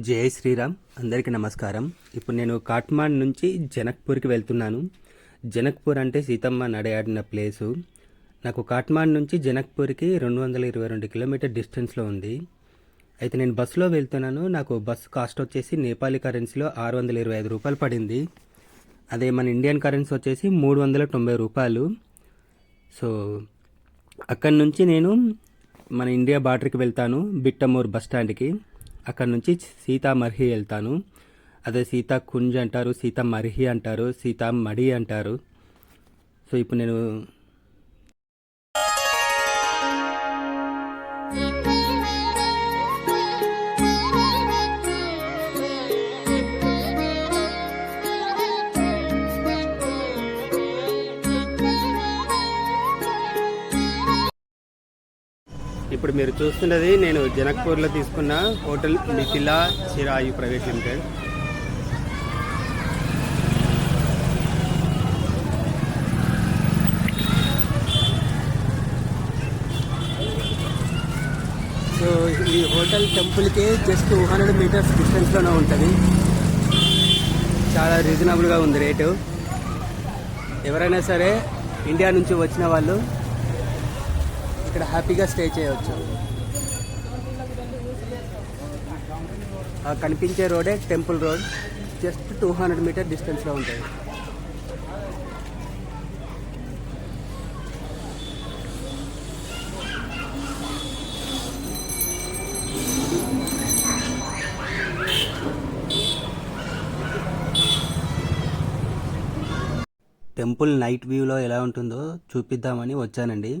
జై శ్రీరామ్. అందరికీ నమస్కారం. ఇప్పుడు నేను కాట్మాండ్ నుంచి జనక్పూర్కి వెళ్తున్నాను. జనక్పూర్ అంటే సీతమ్మ నడయాడిన ప్లేసు. నాకు కాట్మాండ్ నుంచి జనక్పూర్కి రెండు వందల ఇరవై రెండు కిలోమీటర్ డిస్టెన్స్లో ఉంది. అయితే నేను బస్సులో వెళ్తున్నాను. నాకు బస్ కాస్ట్ వచ్చేసి నేపాలీ కరెన్సీలో ఆరు వందల ఇరవై ఐదు రూపాయలు పడింది. అదే మన ఇండియన్ కరెన్సీ వచ్చేసి మూడు వందల తొంభై రూపాయలు. సో అక్కడి నుంచి నేను మన ఇండియా బార్డర్కి వెళ్తాను. బిట్టమూర్ బస్ స్టాండ్కి. అక్కడ నుంచి సీతామర్హి వెళ్తాను. అదే సీతా కుంజ్ అంటారు సీత మర్హి అంటారు సీత మడి అంటారు. సో ఇప్పుడు నేను ఇప్పుడు మీరు చూస్తున్నది నేను జనక్పూర్లో తీసుకున్న hotel Mithila Chirayu private limited. So ఈ హోటల్ టెంపుల్కే జస్ట్ టూ హండ్రెడ్ మీటర్స్ డిస్టెన్స్లోనే ఉంటుంది. చాలా రీజనబుల్గా ఉంది రేటు. ఎవరైనా సరే ఇండియా నుంచి వచ్చిన వాళ్ళు ఇక్కడ హ్యాపీగా స్టే చేయవచ్చు. ఆ కనిపించే రోడే temple road. Just two hundred meter డిస్టెన్స్లో ఉంటుంది. టెంపుల్ నైట్ వ్యూలో ఎలా ఉంటుందో చూపిద్దామని వచ్చానండి.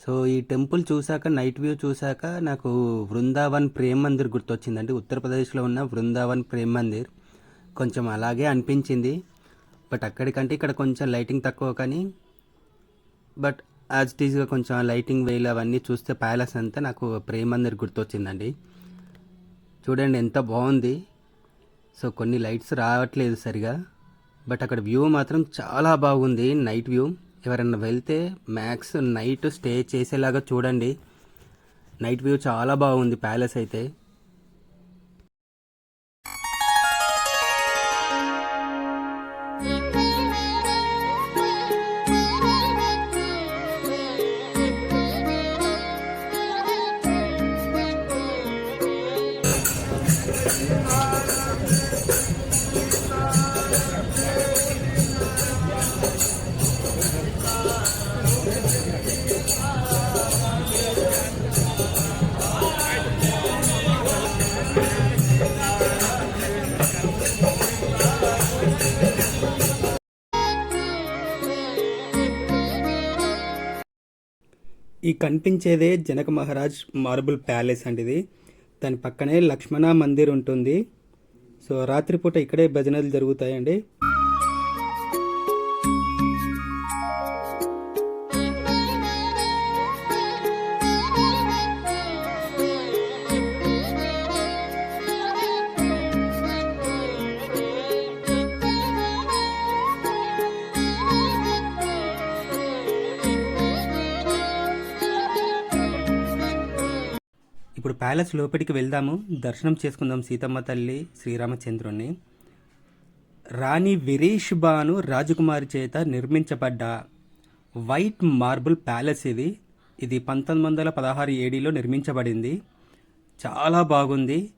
సో ఈ టెంపుల్ చూశాక నైట్ వ్యూ చూశాక నాకు వృందావన్ ప్రేమ్ మందిర్ గుర్తొచ్చిందండి. ఉత్తరప్రదేశ్లో ఉన్న వృందావన్ ప్రేమ్ మందిర్. కొంచెం అలాగే అనిపించింది. బట్ అక్కడికంటే ఇక్కడ కొంచెం లైటింగ్ తక్కువ కానీ బట్ యాజ్ ఇట్ కొంచెం లైటింగ్ వేలు అవన్నీ చూస్తే ప్యాలెస్ అంతా నాకు ప్రేమ్ మందిర్ గుర్తొచ్చిందండి. చూడండి ఎంత బాగుంది. సో కొన్ని లైట్స్ రావట్లేదు సరిగా. బట్ అక్కడ వ్యూ మాత్రం చాలా బాగుంది నైట్ వ్యూ. ఎవరైనా వెళ్తే మ్యాక్స్ నైట్ స్టే చేసేలాగా చూడండి. నైట్ వ్యూ చాలా బాగుంది ప్యాలెస్ అయితే. ఈ కనిపించేదే జనక మహారాజ్ మార్బుల్ ప్యాలెస్ అండి ఇది దాని పక్కనే లక్ష్మణ మందిర్ ఉంటుంది. సో రాత్రిపూట ఇక్కడే భజనలు జరుగుతాయండి. ప్యాలెస్ లోపలికి వెళ్దాము. దర్శనం చేసుకుందాం సీతమ్మ తల్లి శ్రీరామచంద్రుణ్ణి. రాణి విరీష్ బాను రాజకుమారి చేత నిర్మించబడ్డ వైట్ మార్బుల్ ప్యాలెస్ ఇది. ఇది పంతొమ్మిది వందల పదహారు ఏడీలో నిర్మించబడింది. చాలా బాగుంది.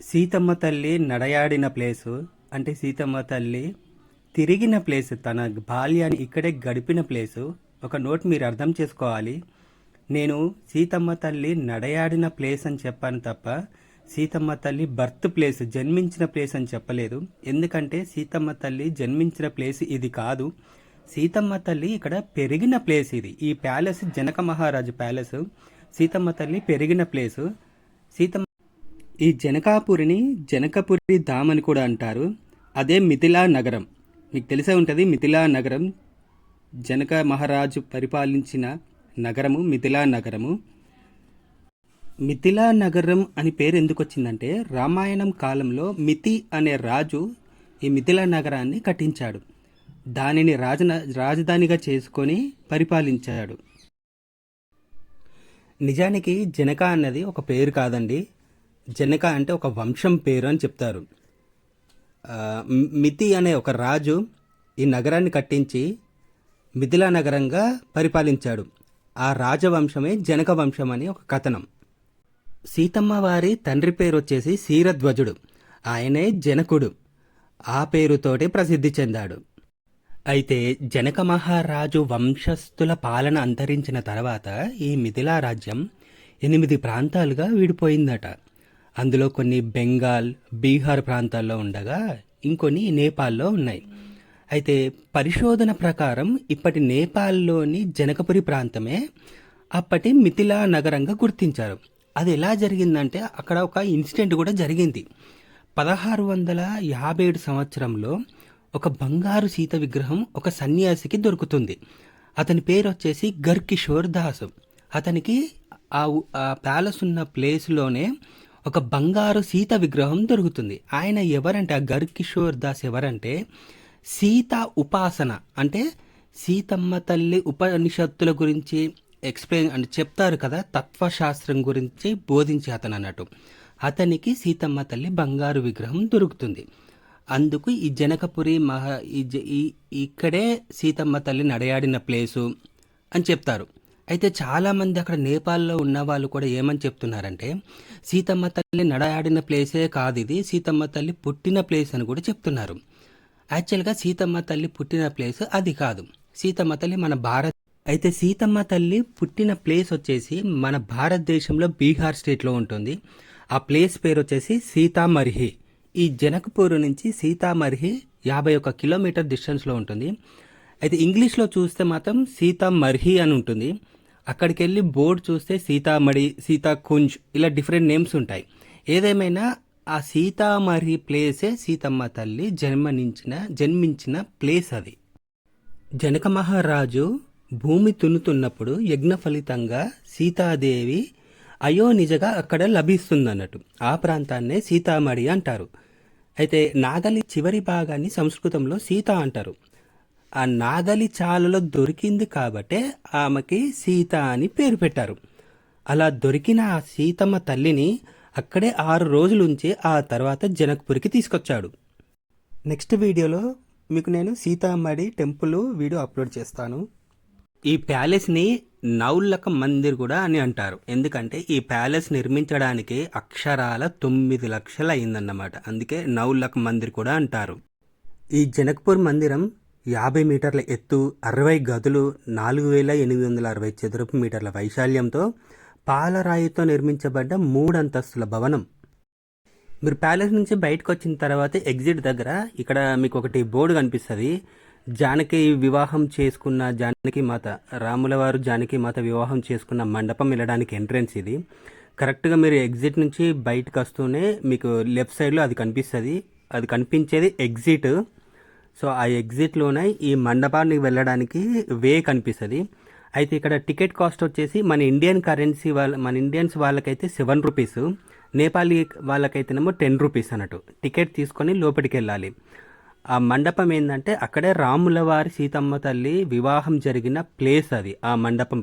సీతమ్మ తల్లి నడయాడిన ప్లేసు. అంటే సీతమ్మ తల్లి తిరిగిన ప్లేస్. తన బాల్యాన్ని ఇక్కడే గడిపిన ప్లేసు. ఒక నోట్ మీరు అర్థం చేసుకోవాలి. నేను సీతమ్మ తల్లి నడయాడిన ప్లేస్ అని చెప్పాను తప్ప సీతమ్మ తల్లి బర్త్ ప్లేస్ జన్మించిన ప్లేస్ అని చెప్పలేదు. ఎందుకంటే సీతమ్మ తల్లి జన్మించిన ప్లేస్ ఇది కాదు. సీతమ్మ తల్లి ఇక్కడ పెరిగిన ప్లేస్ ఇది. ఈ ప్యాలెస్ జనక మహారాజు ప్యాలెస్ సీతమ్మ తల్లి పెరిగిన ప్లేసు సీతమ్మ ఈ జనకాపురిని జనకపురి ధామ్ అని కూడా అంటారు. అదే మిథిలా నగరం. మీకు తెలిసే ఉంటుంది మిథిలా నగరం. జనక మహారాజు పరిపాలించిన నగరము మిథిలా నగరము. మిథిలా నగరం అని పేరు ఎందుకు వచ్చిందంటే రామాయణం కాలంలో మితి అనే రాజు ఈ మిథిలా నగరాన్ని కట్టించాడు. దానిని రాజన రాజధానిగా చేసుకొని పరిపాలించాడు. నిజానికి జనక అన్నది ఒక పేరు కాదండి. జనక అంటే ఒక వంశం పేరు అని చెప్తారు. మితి అనే ఒక రాజు ఈ నగరాన్ని కట్టించి మిథిలా నగరంగా పరిపాలించాడు. ఆ రాజవంశమే జనక వంశం అని ఒక కథనం. సీతమ్మ వారి తండ్రి పేరు వచ్చేసి శీరధ్వజుడు ఆయనే జనకుడు. ఆ పేరుతోటే ప్రసిద్ధి చెందాడు. అయితే జనక మహారాజు వంశస్థుల పాలన అంతరించిన తర్వాత ఈ మిథిలా రాజ్యం ఎనిమిది ప్రాంతాలుగా విడిపోయిందట. అందులో కొన్ని బెంగాల్ బీహార్ ప్రాంతాల్లో ఉండగా ఇంకొన్ని నేపాల్లో ఉన్నాయి. అయితే పరిశోధన ప్రకారం ఇప్పటి నేపాల్లోని జనకపురి ప్రాంతమే అప్పటి మిథిలా నగరంగా గుర్తించారు. అది ఎలా జరిగిందంటే అక్కడ ఒక ఇన్సిడెంట్ కూడా జరిగింది. పదహారు వందల యాభై ఏడు సంవత్సరంలో ఒక బంగారు సీత విగ్రహం ఒక సన్యాసికి దొరుకుతుంది. అతని పేరు వచ్చేసి గర్కిషోర్ దాస్. అతనికి ఆ ఆ ప్యాలెస్ ఉన్న ప్లేస్లోనే ఒక బంగారు సీత విగ్రహం దొరుకుతుంది. ఆయన ఎవరంటే ఆ గర్కిషోర్ దాస్ ఎవరంటే సీత ఉపాసన అంటే సీతమ్మ తల్లి ఉపనిషత్తుల గురించి ఎక్స్ప్లెయిన్ అంటే చెప్తారు కదా తత్వశాస్త్రం గురించి బోధించే అతను అన్నట్టు. అతనికి సీతమ్మ తల్లి బంగారు విగ్రహం దొరుకుతుంది. అందుకు ఈ జనకపురి మహా ఈ ఈ ఇక్కడే సీతమ్మ తల్లి నడయాడిన ప్లేసు అని చెప్తారు. అయితే చాలామంది అక్కడ నేపాల్లో ఉన్న వాళ్ళు కూడా ఏమని చెప్తున్నారంటే సీతమ్మ తల్లి నడయాడిన ప్లేసే కాదు ఇది సీతమ్మ తల్లి పుట్టిన ప్లేస్ అని కూడా చెప్తున్నారు. యాక్చువల్గా సీతమ్మ తల్లి పుట్టిన ప్లేస్ అది కాదు. సీతమ్మ తల్లి మన భారత్ అయితే సీతమ్మ తల్లి పుట్టిన ప్లేస్ వచ్చేసి మన భారతదేశంలో బీహార్ స్టేట్లో ఉంటుంది. ఆ ప్లేస్ పేరు వచ్చేసి సీతామర్హి. ఈ జనకపూర్ నుంచి సీతామర్హి యాభై ఒక కిలోమీటర్ డిస్టెన్స్లో ఉంటుంది. అయితే ఇంగ్లీష్లో చూస్తే మాత్రం సీతామర్హి అని ఉంటుంది. అక్కడికి వెళ్ళి బోర్డు చూస్తే సీతామడి సీతాకుంజ్ ఇలా డిఫరెంట్ నేమ్స్ ఉంటాయి. ఏదేమైనా ఆ సీతామర్హి ప్లేసే సీతమ్మ తల్లి జన్మనించిన జన్మించిన ప్లేస్ అది. జనక మహారాజు భూమి తున్నుతున్నప్పుడు యజ్ఞ ఫలితంగా సీతాదేవి అయోనిజగా అక్కడ లభిస్తుందన్నట్టు. ఆ ప్రాంతాన్నే సీతామడి అంటారు. అయితే నాగలి చివరి భాగాన్ని సంస్కృతంలో సీత అంటారు. ఆ నాగలి చాలలో దొరికింది కాబట్టే ఆమెకి సీత అని పేరు పెట్టారు. అలా దొరికిన ఆ సీతమ్మ తల్లిని అక్కడే ఆరు రోజులు ఉంచి ఆ తర్వాత జనక్పూర్కి తీసుకొచ్చాడు. నెక్స్ట్ వీడియోలో మీకు నేను సీతామడి టెంపుల్ వీడియో అప్లోడ్ చేస్తాను. ఈ ప్యాలెస్ని నౌలక మందిర్ కూడా అని అంటారు. ఎందుకంటే ఈ ప్యాలెస్ నిర్మించడానికి అక్షరాల తొమ్మిది లక్షలు అయిందన్నమాట. అందుకే నౌలక మందిర్ కూడా అంటారు. ఈ జనక్పూర్ మందిరం యాభై మీటర్ల ఎత్తు అరవై గదులు నాలుగు వేల ఎనిమిది వందల అరవై చదరపు మీటర్ల వైశాల్యంతో పాలరాయితో నిర్మించబడ్డ మూడంతస్తుల భవనం. మీరు ప్యాలెస్ నుంచి బయటకు వచ్చిన తర్వాత ఎగ్జిట్ దగ్గర ఇక్కడ మీకు ఒకటి బోర్డు కనిపిస్తుంది. జానకి వివాహం చేసుకున్న జానకి మాత రాములవారు జానకి మాత వివాహం చేసుకున్న మండపం వెళ్ళడానికి ఎంట్రెన్స్ ఇది. కరెక్ట్గా మీరు ఎగ్జిట్ నుంచి బయటకు వస్తూనే మీకు లెఫ్ట్ సైడ్లో అది కనిపిస్తుంది. అది కనిపించేది ఎగ్జిట్. సో ఆ ఎగ్జిట్లోనే ఈ మండపానికి వెళ్ళడానికి వే కనిపిస్తుంది. అయితే ఇక్కడ టికెట్ కాస్ట్ వచ్చేసి మన ఇండియన్ కరెన్సీ వాళ్ళ మన ఇండియన్స్ వాళ్ళకైతే సెవెన్ రూపీస్ నేపాలీ వాళ్ళకైతేనేమో టెన్ రూపీస్ అన్నట్టు. టికెట్ తీసుకొని లోపలికి వెళ్ళాలి ఆ మండపం ఏంటంటే అక్కడే రాముల వారి సీతమ్మ తల్లి వివాహం జరిగిన ప్లేస్ అది ఆ మండపం.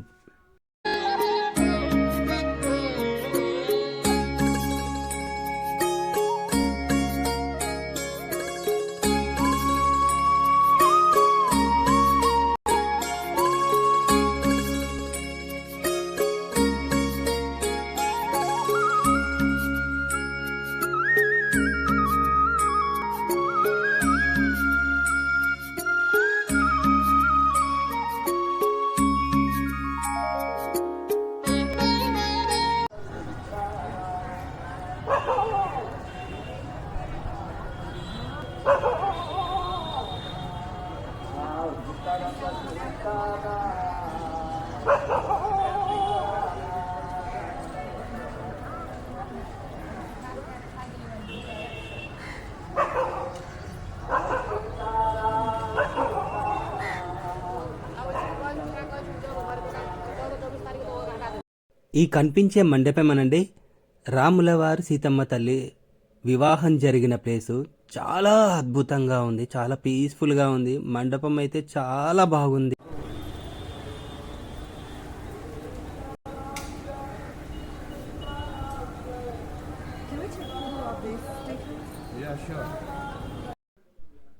ఈ కనిపించే మండపం అనండి రాముల వారు సీతమ్మ తల్లి వివాహం జరిగిన ప్లేసు. చాలా అద్భుతంగా ఉంది. చాలా పీస్ఫుల్గా ఉంది. మండపం అయితే చాలా బాగుంది.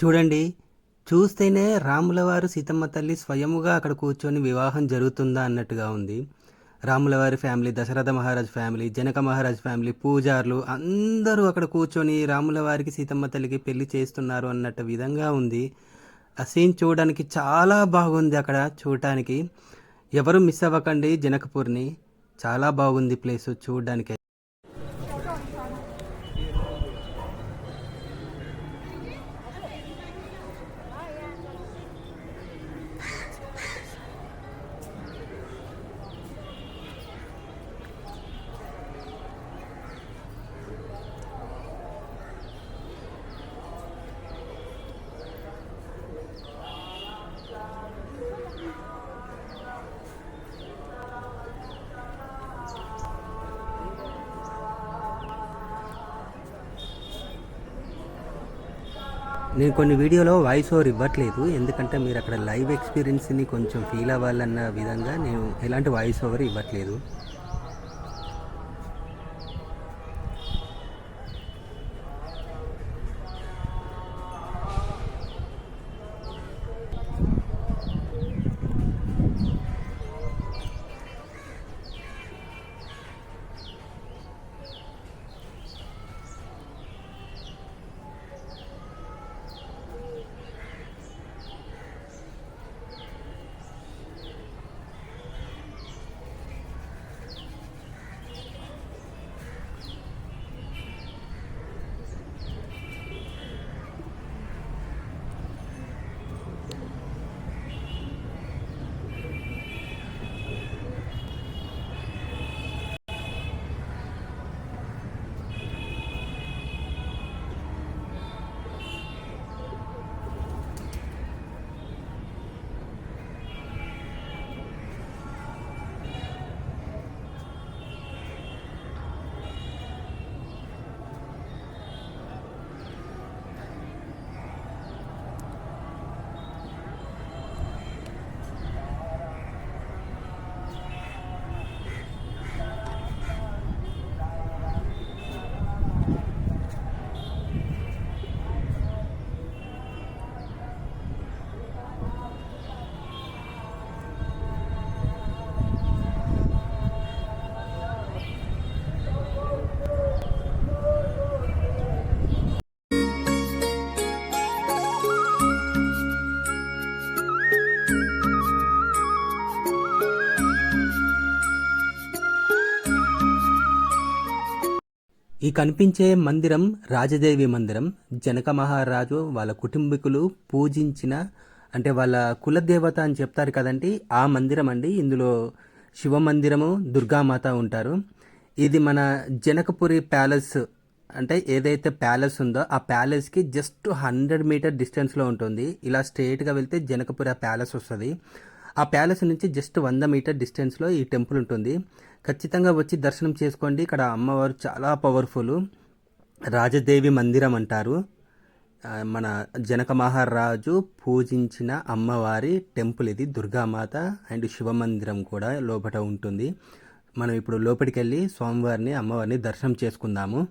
చూడండి. చూస్తేనే రాముల వారు సీతమ్మ తల్లి స్వయముగా అక్కడ కూర్చొని వివాహం జరుగుతుందా అన్నట్టుగా ఉంది. రాములవారి family Dasharatha Maharaj family Janaka Maharaj family పూజారులు అందరూ అక్కడ కూర్చొని రాములవారికి సీతమ్మ తల్లికి పెళ్ళి చేస్తున్నారు అన్నట్టు విధంగా ఉంది. ఆ సీన్ చూడడానికి చాలా బాగుంది అక్కడ చూడటానికి. ఎవరు మిస్ అవ్వకండి జనకపూర్ని. చాలా బాగుంది ప్లేస్ చూడడానికి. నేను కొన్ని వీడియోలో వాయిస్ ఓవర్ ఇవ్వట్లేదు. ఎందుకంటే మీరు అక్కడ లైవ్ ఎక్స్పీరియన్స్ని కొంచెం ఫీల్ అవ్వాలన్న విధంగా నేను ఎలాంటి వాయిస్ ఓవర్ ఇవ్వట్లేదు. ఈ కనిపించే మందిరం రాజదేవి మందిరం. జనక మహారాజు వాళ్ళ కుటుంబీకులు పూజించిన అంటే వాళ్ళ కులదేవత అని చెప్తారు కదండి ఆ మందిరం అండి. ఇందులో శివ మందిరము దుర్గామాత ఉంటారు. ఇది మన జనకపురి ప్యాలెస్ అంటే ఏదైతే ప్యాలెస్ ఉందో ఆ ప్యాలెస్కి జస్ట్ హండ్రెడ్ మీటర్ డిస్టెన్స్లో ఉంటుంది. ఇలా స్ట్రేట్గా వెళ్తే జనకపురి ఆ ప్యాలెస్ వస్తుంది. ఆ ప్యాలెస్ నుంచి జస్ట్ వంద మీటర్ డిస్టెన్స్లో ఈ టెంపుల్ ఉంటుంది. ఖచ్చితంగా వచ్చి దర్శనం చేసుకోండి. ఇక్కడ అమ్మవారు చాలా పవర్ఫుల్ రాజదేవి మందిరం అంటారు. మన జనక మహారాజు పూజించిన అమ్మవారి టెంపుల్ ఇది దుర్గామాత అండ్ శివ మందిరం కూడా లోపల ఉంటుంది. మనం ఇప్పుడు లోపలికి వెళ్ళి స్వామివారిని అమ్మవారిని దర్శనం చేసుకుందాము.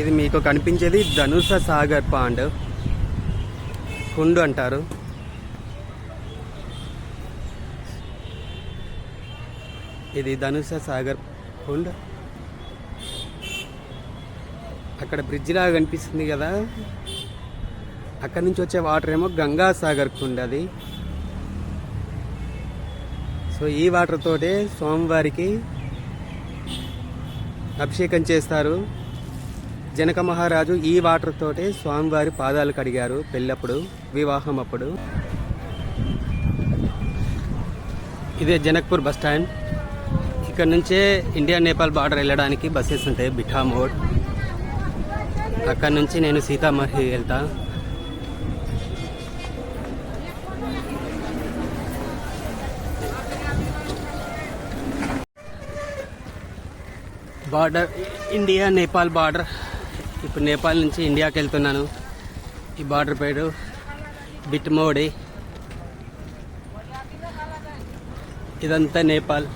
ఇది మీకు కనిపించేది ధనుష సాగర్ పాండ్. కుండు అంటారు. ఇది ధనుష సాగర్ కుండ. అక్కడ బ్రిడ్జ్ లాగా కనిపిస్తుంది కదా. అక్కడ నుంచి వచ్చే వాటర్ ఏమో గంగా సాగర్ కుండ్ అది. సో ఈ వాటర్ తోటే స్వామివారికి అభిషేకం చేస్తారు. జనక మహారాజు ఈ వాటర్ తోటే స్వామివారి పాదాలు కడిగారు పెళ్ళప్పుడు వివాహం అప్పుడు. ఇదే జనక్పూర్ బస్ స్టాండ్. ఇక్కడ నుంచే ఇండియా నేపాల్ బార్డర్ వెళ్ళడానికి బస్సెస్ ఉంటాయి. బిఠా మోడ్ అక్కడ నుంచి నేను సీతామహి వెళ్తా. Border India Nepal border. ఇప్పుడు నేపాల్ నుంచి ఇండియాకి వెళ్తున్నాను. ఈ బార్డర్ పేరు బిట్మోడి ఇదంతా నేపాల్.